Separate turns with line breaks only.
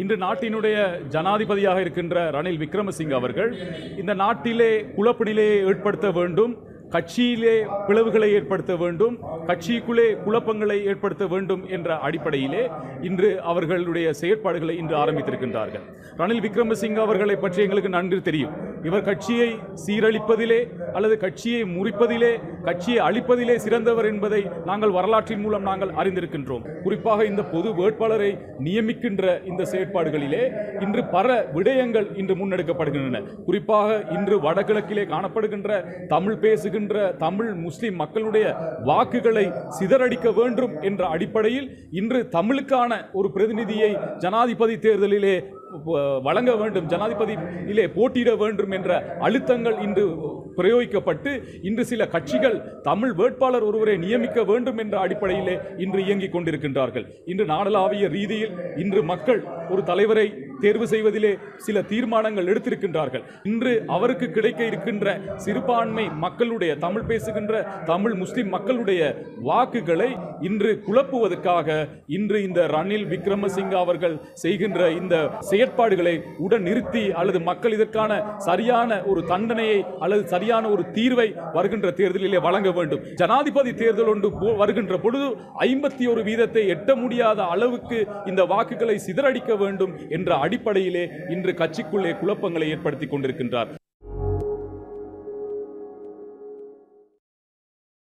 இன்று நாட்டினுடைய ஜனாதிபதியாக இருக்கின்ற ரணில் விக்ரமசிங்க அவர்கள் இந்த நாட்டிலே குழப்பநிலையை ஏற்படுத்த வேண்டும் கட்சியிலே பிளவுகளை ஏற்படுத்த வேண்டும் கட்சிக்குள்ளே குழப்பங்களை ஏற்படுத்த வேண்டும் என்ற அடிப்படையிலே இன்று அவர்களுடைய செயற்பாடுகளை இன்று ஆரம்பித்திருக்கின்றார்கள். ரணில் விக்ரமசிங்க அவர்களை பற்றி எங்களுக்கு நன்கு தெரியும். இவர் கட்சியை சீரழிப்பதிலே அல்லது கட்சியை முறிப்பதிலே கட்சியை அழிப்பதிலே சிறந்தவர் என்பதை நாங்கள் வரலாற்றின் மூலம் நாங்கள் அறிந்திருக்கின்றோம். குறிப்பாக இந்த பொது வேட்பாளரை நியமிக்கின்ற இந்த செயற்பாடுகளிலே இன்று பல விடயங்கள் இன்று முன்னெடுக்கப்படுகின்றன. குறிப்பாக இன்று வடகிழக்கிலே காணப்படுகின்ற தமிழ் பேசுகின்ற தமிழ் முஸ்லிம் மக்களுடைய வாக்குகளை சிதறடிக்க வேண்டும் என்ற அடிப்படையில் இன்று தமிழுக்கான ஒரு பிரதிநிதியை ஜனாதிபதி தேர்தலிலே வழங்க வேண்டும். ஜனாதிபதியிலே போட்டியிட வேண்டும் என்ற அழுத்தங்கள் இன்று பிரயோகிக்கப்பட்டு இன்று சில கட்சிகள் தமிழ் வேட்பாளர் ஒருவரை நியமிக்க வேண்டும் என்ற அடிப்படையிலே இன்று இயங்கிக் கொண்டிருக்கின்றார்கள். இன்று நாடளாவிய ரீதியில் இன்று மக்கள் ஒரு தலைவரை தேர்வு செய்வதிலே சில தீர்மானங்கள் எடுத்திருக்கின்றார்கள். இன்று அவருக்கு கிடைக்க இருக்கின்ற சிறுபான்மை மக்களுடைய தமிழ் பேசுகின்ற தமிழ் முஸ்லிம் மக்களுடைய வாக்குகளை இன்று குழப்புவதற்காக இன்று இந்த ரணில் விக்ரமசிங்க அவர்கள் செய்கின்ற இந்த செயற்பாடுகளை உடன் நிறுத்தி அல்லது மக்கள் இதற்கான சரியான ஒரு தண்டனையை அல்லது சரியான ஒரு தீர்வை வருகின்ற தேர்தலிலே வழங்க வேண்டும். ஜனாதிபதி தேர்தல் ஒன்று போ- வருகின்ற பொழுது ஐம்பத்தி ஒரு வீதத்தை எட்ட முடியாத அளவுக்கு இந்த வாக்குகளை சிதறடிக்க வேண்டும் என்ற அடிப்படையிலே இன்று கட்சிக்குள்ளே குழப்பங்களை ஏற்படுத்தி கொண்டிருக்கின்றார்.